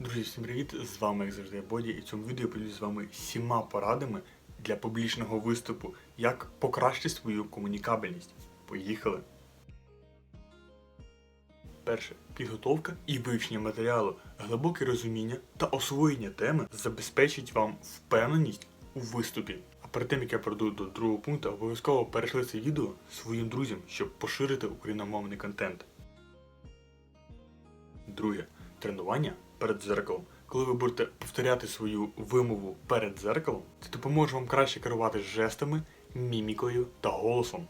Друзі, всім привіт! З вами, як завжди, Боді, і в цьому відео я поділюсь з вами сіма порадами для публічного виступу, як покращити свою комунікабельність. Поїхали! Перше. Підготовка і вивчення матеріалу, глибоке розуміння та освоєння теми забезпечить вам впевненість у виступі. А перед тим як я перейду до другого пункту, обов'язково перейшли це відео своїм друзям, щоб поширити україномовний контент. Друге тренування перед дзеркалом. Коли ви будете повторяти свою вимову перед дзеркалом, це допоможе вам краще керувати жестами, мімікою та голосом.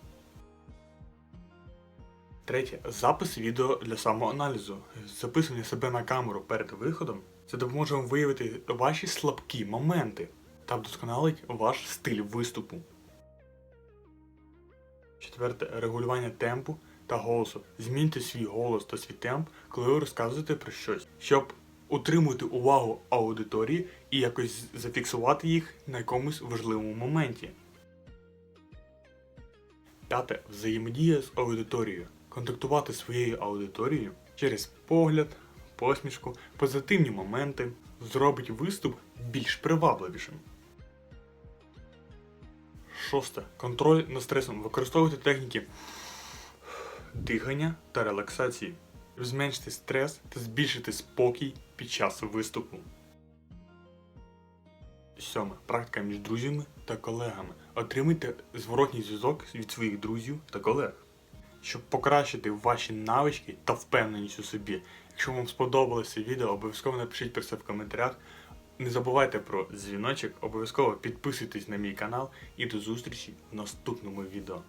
Третє. Запис відео для самоаналізу. Записування себе на камеру перед виходом. Це допоможе вам виявити ваші слабкі моменти та вдосконалить ваш стиль виступу. Четверте. Регулювання темпу та голосу. Зміньте свій голос та свій темп, коли ви розказуєте про щось, щоб утримувати увагу аудиторії і якось зафіксувати їх на якомусь важливому моменті. П'яте. Взаємодія з аудиторією. Контактувати своєю аудиторією через погляд, посмішку, позитивні моменти зробить виступ більш привабливішим. Шосте. Контроль над стресом. Використовуйте техніки дихання та релаксації. Зменшити стрес та збільшити спокій під час виступу. Сьоме. Практика між друзями та колегами. Отримуйте зворотній зв'язок від своїх друзів та колег. Щоб покращити ваші навички та впевненість у собі. Якщо вам сподобалося відео, обов'язково напишіть про це в коментарях. Не забувайте про дзвіночок, обов'язково підписуйтесь на мій канал і до зустрічі в наступному відео.